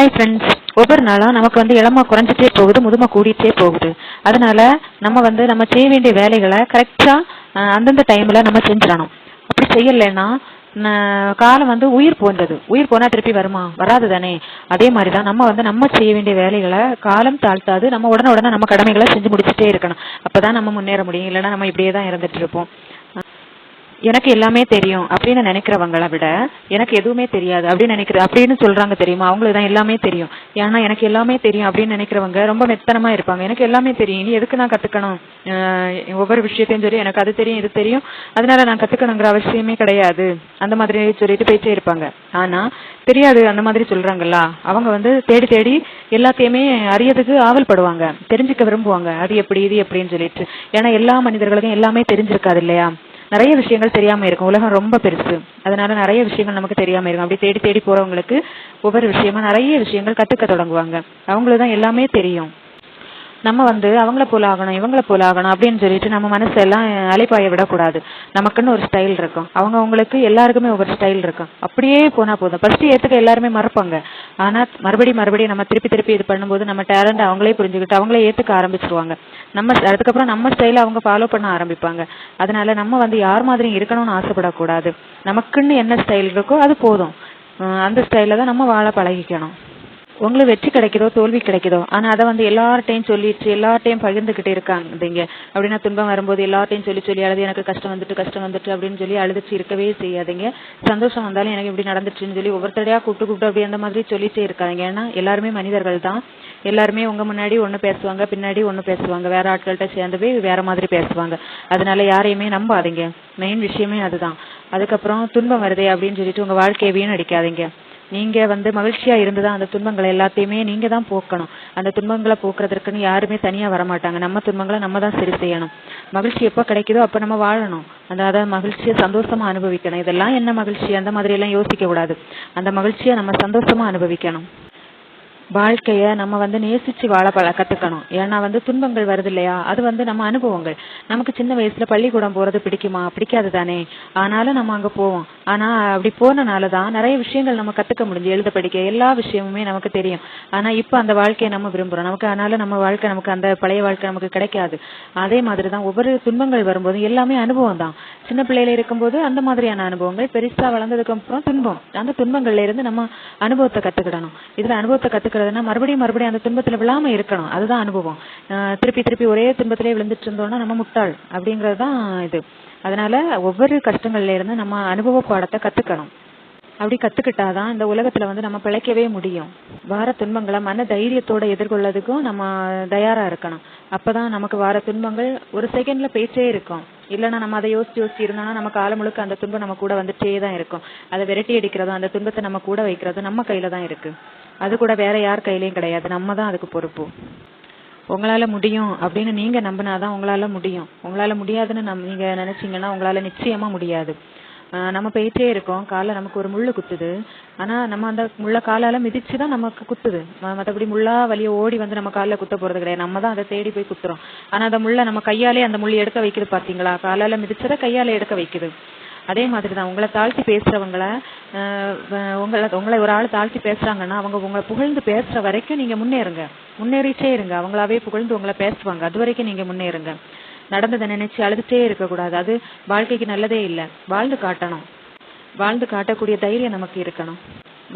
Hi friends ஒவ்வொரு நாளும் நமக்கு வந்து இளமை குறைஞ்சிட்டே போகுது முதுமை கூடிட்டே போகுது. அதனால நம்ம வந்து நம்ம செய்ய வேண்டிய வேலைகளை கரெக்டாக அந்தந்த டைமில் நம்ம செஞ்சிடணும். அப்படி செய்யலைன்னா காலம் வந்து உயிர் போன்றது. உயிர் போனால் திருப்பி வருமா? வராது தானே. அதே மாதிரி தான் நம்ம வந்து நம்ம செய்ய வேண்டிய வேலைகளை காலம் தாழ்த்தாது. நம்ம உடனே உடனே நம்ம கடமைகளை செஞ்சு முடிச்சுட்டே இருக்கணும். அப்போ தான் நம்ம முன்னேற முடியும். இல்லைன்னா நம்ம இப்படியே தான் இருந்துட்டு இருப்போம். எனக்கு எல்லாமே தெரியும் அப்படின்னு நினைக்கிறவங்கள விட எனக்கு எதுவுமே தெரியாது அப்படின்னு நினைக்கிற அப்படின்னு சொல்றாங்க தெரியுமா? அவங்களுக்கு தான் எல்லாமே தெரியும். ஏன்னா எனக்கு எல்லாமே தெரியும் அப்படின்னு நினைக்கிறவங்க ரொம்ப மெத்தனமா இருப்பாங்க. எனக்கு எல்லாமே தெரியும். இனி எதுக்கு நான் கத்துக்கணும்? ஒவ்வொரு விஷயத்தையும் சொல்லி எனக்கு அது தெரியும் இது தெரியும். அதனால நான் கத்துக்கணுங்கிற அவசியமே கிடையாது. அந்த மாதிரி சொல்லிட்டு போயிட்டே இருப்பாங்க. ஆனா தெரியாது அந்த மாதிரி சொல்றாங்கல்ல. அவங்க வந்து தேடி தேடி எல்லாத்தையுமே அறியதுக்கு ஆவல் படுவாங்க. தெரிஞ்சுக்க விரும்புவாங்க. அது எப்படி இது எப்படின்னு சொல்லிட்டு. ஏன்னா எல்லா மனிதர்களுக்கும் எல்லாமே தெரிஞ்சிருக்காது இல்லையா? நிறைய விஷயங்கள் தெரியாம இருக்கும். உலகம் ரொம்ப பெருசு. அதனால நிறைய விஷயங்கள் நமக்கு தெரியாம இருக்கும். அப்படி தேடி தேடி போறவங்களுக்கு ஒவ்வொரு விஷயமா நிறைய விஷயங்கள் கத்துக்க தொடங்குவாங்க. அவங்களுக்கு தான் எல்லாமே தெரியும். நம்ம வந்து அவங்கள போல ஆகணும் இவங்கள போல ஆகணும் அப்படின்னு சொல்லிட்டு நம்ம மனசெல்லாம் அலைப்பாய விடக்கூடாது. நமக்குன்னு ஒரு ஸ்டைல் இருக்கும். அவங்க அவங்களுக்கு எல்லாருக்குமே ஒவ்வொரு ஸ்டைல் இருக்கும். அப்படியே போனா போதும். ஃபர்ஸ்ட் ஏத்துக்க எல்லாருமே மறப்பாங்க. ஆனா மறுபடியும் மறுபடியும் நம்ம திருப்பி திருப்பி இது பண்ணும்போது நம்ம டேலண்ட் அவங்களே புரிஞ்சுக்கிட்டு அவங்களே ஏத்துக்க ஆரம்பிச்சிருவாங்க. நம்ம அதுக்கப்புறம் நம்ம ஸ்டைல அவங்க ஃபாலோ பண்ண ஆரம்பிப்பாங்க. அதனால நம்ம வந்து யார் மாதிரி இருக்கணும்னு ஆசைப்படக்கூடாது. நமக்குன்னு என்ன ஸ்டைல் இருக்கோ அது போதும். அந்த ஸ்டைல தான் நம்ம வாழ பழகிக்கணும். உங்களுக்கு வெற்றி கிடைக்குதோ தோல்வி கிடைக்குதோ ஆனா அதை வந்து எல்லார்ட்டையும் சொல்லிட்டு எல்லார்ட்டையும் பகிர்ந்துகிட்டே இருக்காங்க அப்படின்னா துன்பம் வரும்போது எல்லார்ட்டையும் சொல்லி சொல்லி அழுது எனக்கு கஷ்டம் வந்துட்டு கஷ்டம் வந்துட்டு அப்படின்னு சொல்லி அழுதுச்சு இருக்கவே செய்யாதீங்க. சந்தோஷம் வந்தாலும் எனக்கு இப்படி நடந்துச்சுன்னு சொல்லி ஒவ்வொருத்தரையா கூப்பிட்டு கூப்பிட்டு அப்படி அந்த மாதிரி சொல்லிட்டே இருக்காங்க ஏன்னா எல்லாருமே மனிதர்கள் தான். எல்லாருமே உங்க முன்னாடி ஒண்ணு பேசுவாங்க பின்னாடி ஒண்ணு பேசுவாங்க. வேற ஆட்கள்கிட்ட சேர்ந்து போய் வேற மாதிரி பேசுவாங்க. அதனால யாரையுமே நம்பாதீங்க. மெயின் விஷயமே அதுதான். அதுக்கப்புறம் துன்பம் வருதே அப்படின்னு சொல்லிட்டு உங்க வாழ்க்கையை வீணடிக்காதீங்க. நீங்க வந்து மகிழ்ச்சியா இருந்துதான் அந்த துன்பங்களை எல்லாத்தையுமே நீங்க தான் போக்கணும். அந்த துன்பங்களை போக்குறதுக்குன்னு யாருமே தனியா வரமாட்டாங்க. நம்ம துன்பங்களை நம்ம தான் சரி செய்யணும். மகிழ்ச்சி எப்ப கிடைக்குதோ அப்ப நம்ம வாழணும். அந்த அதை மகிழ்ச்சியை சந்தோஷமா அனுபவிக்கணும். இதெல்லாம் என்ன மகிழ்ச்சி? அந்த மாதிரி எல்லாம் யோசிக்க கூடாது. அந்த மகிழ்ச்சியை நம்ம சந்தோஷமா அனுபவிக்கணும். வாழ்க்கைய நம்ம வந்து நேசிச்சு வாழ பழ கத்துக்கணும். ஏன்னா வந்து துன்பங்கள் வருது இல்லையா அது வந்து நம்ம அனுபவங்கள். நமக்கு சின்ன வயசுல பள்ளிக்கூடம் போறது பிடிக்குமா? பிடிக்காது தானே ஆனாலும் நம்ம அங்க போவோம். ஆனா அப்படி போனனால தான் நிறைய விஷயங்கள் நம்ம கத்துக்க முடிஞ்சு எழுத படிக்க எல்லா விஷயமுமே நமக்கு தெரியும். ஆனா இப்ப அந்த வாழ்க்கையை நம்ம விரும்புறோம். நமக்கு அதனால நம்ம வாழ்க்கை நமக்கு அந்த பழைய வாழ்க்கை நமக்கு கிடைக்காது. அதே மாதிரி தான் ஒவ்வொரு துன்பங்கள் வரும்போது எல்லாமே அனுபவம் தான் சின்ன பிள்ளையில இருக்கும்போது அந்த மாதிரியான அனுபவங்கள் பெருசா வளர்ந்ததுக்கு அப்புறம் துன்பம். அந்த துன்பங்கள்ல இருந்து நம்ம அனுபவத்தை கத்துக்கிடணும். இதுல அனுபவத்தை கத்துக்கிறதுனா மறுபடியும் மறுபடியும் அந்த துன்பத்துல விழாம இருக்கணும். அதுதான் அனுபவம். திருப்பி திருப்பி ஒரே துன்பத்திலே விழுந்துட்டு இருந்தோம்னா நம்ம முட்டாள் அப்படிங்கறதுதான் இது. அதனால ஒவ்வொரு கஷ்டங்கள்ல இருந்து நம்ம அனுபவ பாடத்தை கத்துக்கணும். அப்படி கத்துக்கிட்டாதான் இந்த உலகத்துல வந்து நம்ம பிழைக்கவே முடியும். வார துன்பங்களை மன தைரியத்தோட எதிர்கொள்ளதுக்கும் நம்ம தயாரா இருக்கணும். அப்பதான் நமக்கு வார துன்பங்கள் ஒரு செகண்ட்ல பேச்சே இருக்கும். இல்லைன்னா நம்ம அதை யோசிச்சு யோசிச்சு இருந்தோம்னா நம்ம காலம் முழுக்க அந்த துன்பம் நம்ம கூட வந்துட்டே தான் இருக்கும். அதை விரட்டி அடிக்கிறதும் அந்த துன்பத்தை நம்ம கூட வைக்கிறதும் நம்ம கையில தான் இருக்கு. அது கூட வேற யார் கையிலயும் கிடையாது. நம்ம தான் அதுக்கு பொறுப்பு. உங்களால முடியும் அப்படின்னு நீங்க நம்பினாதான் உங்களால முடியும். உங்களால முடியாதுன்னு நம் நீங்க நினைச்சீங்கன்னா உங்களால நிச்சயமா முடியாது. நம்ம போயிட்டே இருக்கோம். காலை நமக்கு ஒரு முள்ளு குத்துது. ஆனா நம்ம அந்த முள்ள காலால மிதிச்சு தான் நமக்கு குத்துது. மற்றபடி மத்தபடி முள்ளா வழிய ஓடி வந்து நம்ம கால்ல குத்த போறது கிடையாது. நம்ம தான் அதை தேடி போய் குத்துறோம். ஆனா அந்த முள்ள நம்ம கையாலே அந்த முள்ளி எடுக்க வைக்குது பாத்தீங்களா? காலால மிதிச்சதை கையால எடுக்க வைக்குது. அதே மாதிரி தான். உங்களை தாழ்த்தி பேசுறவங்கள உங்களை உங்களை ஒரு ஆள் தாழ்த்தி பேசுறாங்கன்னா அவங்க உங்களை புகழ்ந்து பேசுற வரைக்கும் நீங்க முன்னேறுங்க. முன்னேறிட்டே இருங்க. அவங்களாவே புகழ்ந்து உங்களை பேசுவாங்க. அது வரைக்கும் நீங்க முன்னேறுங்க. நடந்ததை நினைச்சு அழுதுட்டே இருக்க கூடாது அது வாழ்க்கைக்கு நல்லதே இல்லை. வாழ்ந்து காட்டணும். வாழ்ந்து காட்டக்கூடிய தைரியம் நமக்கு இருக்கணும்.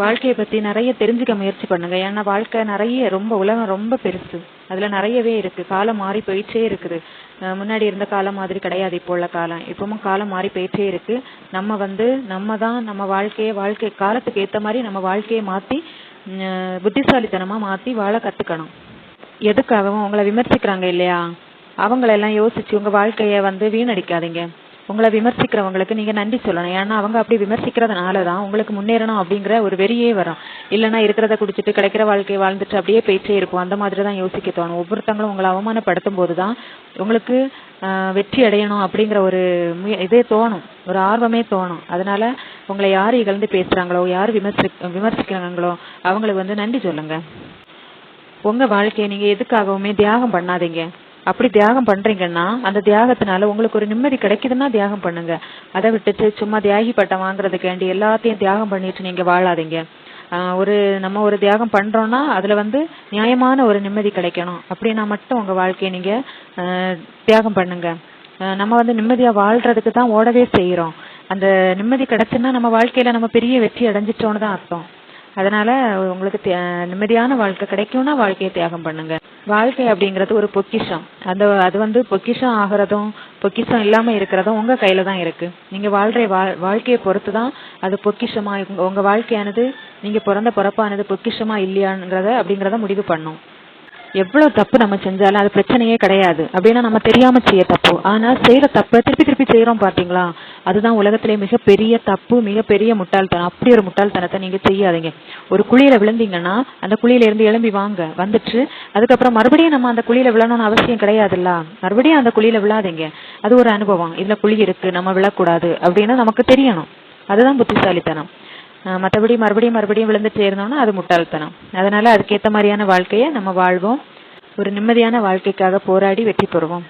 வாழ்க்கையை பத்தி நிறைய தெரிஞ்சுக்க முயற்சி பண்ணுங்க. ஏன்னா வாழ்க்கை நிறைய ரொம்ப உலகம் ரொம்ப பெருசு. அதுல நிறையவே இருக்கு. காலம் மாறி போயிட்டே இருக்குது. முன்னாடி இருந்த காலம் மாதிரி கிடையாது இப்போ உள்ள காலம். இப்பவும் காலம் மாறி போயிட்டே இருக்கு. நம்ம வந்து நம்ம தான் நம்ம வாழ்க்கையை வாழ்க்கை காலத்துக்கு ஏத்த மாதிரி நம்ம வாழ்க்கையை மாத்தி புத்திசாலித்தனமாக புத்திசாலித்தனமா மாத்தி வாழ கத்துக்கணும். எதுக்காகவும்? உங்களை விமர்சிக்கிறாங்க இல்லையா? அவங்கள எல்லாம் யோசிச்சு உங்க வாழ்க்கைய வந்து வீணடிக்காதீங்க. உங்களை விமர்சிக்கிறவங்களுக்கு நீங்க நன்றி சொல்லணும். ஏன்னா அவங்க அப்படி விமர்சிக்கிறதுனால தான் உங்களுக்கு முன்னேறணும் அப்படிங்கிற ஒரு வெறியே வரும். இல்லைன்னா இருக்கிறத குடிச்சிட்டு கிடைக்கிற வாழ்க்கையை வாழ்ந்துட்டு அப்படியே போயிட்டே இருக்கும். அந்த மாதிரி தான் யோசிக்க தோணும். ஒவ்வொருத்தங்களும் உங்களை அவமானப்படுத்தும் போது தான் உங்களுக்கு வெற்றி அடையணும் அப்படிங்கிற ஒரு முய- இதே தோணும். ஒரு ஆர்வமே தோணும். அதனால உங்களை யார் இகழ்ந்து பேசுறாங்களோ யார் விமர்சி விமர்சிக்கிறாங்களோ அவங்களுக்கு வந்து நன்றி சொல்லுங்க. உங்க வாழ்க்கையை நீங்க எதுக்காகவுமே தியாகம் பண்ணாதீங்க. அப்படி தியாகம் பண்றீங்கன்னா அந்த தியாகத்தினால உங்களுக்கு ஒரு நிம்மதி கிடைக்குதுன்னா தியாகம் பண்ணுங்க. அதை விட்டுட்டு சும்மா தியாகி பட்டம் வாங்குறதுக்காண்டி எல்லாத்தையும் தியாகம் பண்ணிட்டு நீங்க வாழாதீங்க. ஒரு நம்ம ஒரு தியாகம் பண்றோம்னா அதுல வந்து நியாயமான ஒரு நிம்மதி கிடைக்கணும். அப்படின்னா மட்டும் உங்க வாழ்க்கையை நீங்க தியாகம் பண்ணுங்க. நம்ம வந்து நிம்மதியா வாழ்றதுக்கு தான் ஓடவே செய்யறோம் அந்த நிம்மதி கிடைச்சுன்னா நம்ம வாழ்க்கையில நம்ம பெரிய வெற்றி அடைஞ்சிட்டோம்னு தான் அர்த்தம். அதனால உங்களுக்கு தியா- நிம்மதியான வாழ்க்கை கிடைக்கும்னா வாழ்க்கையை தியாகம் பண்ணுங்க. வாழ்க்கை அப்படிங்கிறது ஒரு பொக்கிஷம். அந்த அது வந்து பொக்கிஷம் ஆகிறதும் பொக்கிஷம் இல்லாம இருக்கிறதும் உங்க கையில தான் இருக்கு. நீங்க வாழ்ற வாழ்- வாழ்க்கையை பொறுத்து தான் அது பொக்கிஷமா உங்க- வாழ்க்கையானது நீங்க பிறந்த பிறப்பானது பொக்கிஷமா இல்லையாங்கிறத அப்படிங்கறத முடிவு பண்ணும். எவ்வளவு தப்பு நம்ம செஞ்சாலும் அது பிரச்சனையே கிடையாது. அப்படின்னா நம்ம தெரியாம செய்ய தப்பு. ஆனா செய்யற தப்பை திருப்பி திருப்பி செய்யறோம் பாத்தீங்களா? அதுதான் உலகத்திலே மிகப்பெரிய தப்பு மிகப்பெரிய முட்டாள்தனம். அப்படி ஒரு முட்டாள்தனத்தை நீங்க செய்யாதீங்க. ஒரு குழியில விழுந்தீங்கன்னா அந்த குழியில இருந்து எழும்பி வாங்க. வந்துட்டு அதுக்கப்புறம் மறுபடியும் நம்ம அந்த குழியில விழணும்னு அவசியம் கிடையாதுல்ல? மறுபடியும் அந்த குழியில விழாதீங்க. அது ஒரு அனுபவம். இதுல குழி இருக்கு நம்ம விழக்கூடாது அப்படின்னு நமக்கு தெரியணும். அதுதான் புத்திசாலித்தனம். மற்றபடி மறுபடியும் மறுபடியும் விழுந்துட்டே இருந்தோம்னா அது முட்டாள்தனம். அதனால அதுக்கேற்ற மாதிரியான வாழ்க்கையை நம்ம வாழ்வோம். ஒரு நிம்மதியான வாழ்க்கைக்காக போராடி வெற்றி பெறுவோம்.